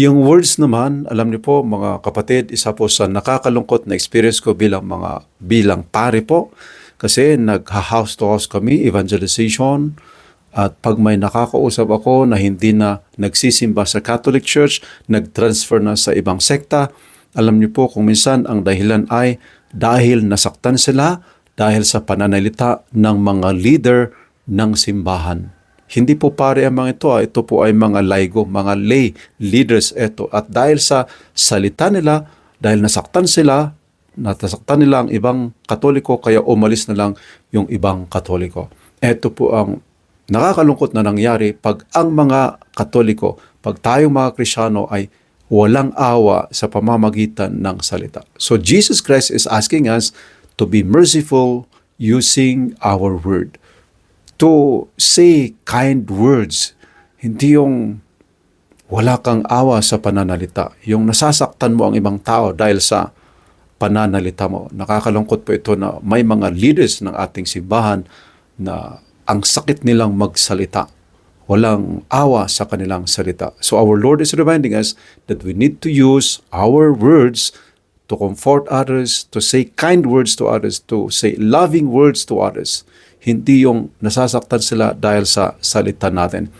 Yung words naman, alam niyo po mga kapatid, isa po sa nakakalungkot na experience ko bilang mga bilang pare po. Kasi nagha-house to house kami, evangelization, at pag may nakakausap ako na hindi na nagsisimba sa Catholic Church, nag-transfer na sa ibang sekta, alam niyo po kung minsan ang dahilan ay dahil nasaktan sila dahil sa pananalita ng mga leader ng simbahan. Hindi po pare ang mga ito, ah. ito po ay mga laigo, mga lay leaders ito. At dahil sa salita nila, dahil nasaktan sila, nasaktan nila ang ibang katoliko, kaya umalis na lang yung ibang katoliko. Ito po ang nakakalungkot na nangyari pag ang mga katoliko, pag tayong mga krisyano ay walang awa sa pamamagitan ng salita. So Jesus Christ is asking us to be merciful using our word. To say kind words. Hindi yung wala kang awa sa pananalita. Yung nasasaktan mo ang ibang tao dahil sa pananalita mo. Nakakalungkot po ito na may mga leaders ng ating simbahan na ang sakit nilang magsalita. Walang awa sa kanilang salita. So our Lord is reminding us that we need to use our words to comfort others, to say kind words to others, to say loving words to others. Hindi yung nasasaktan sila dahil sa salita natin.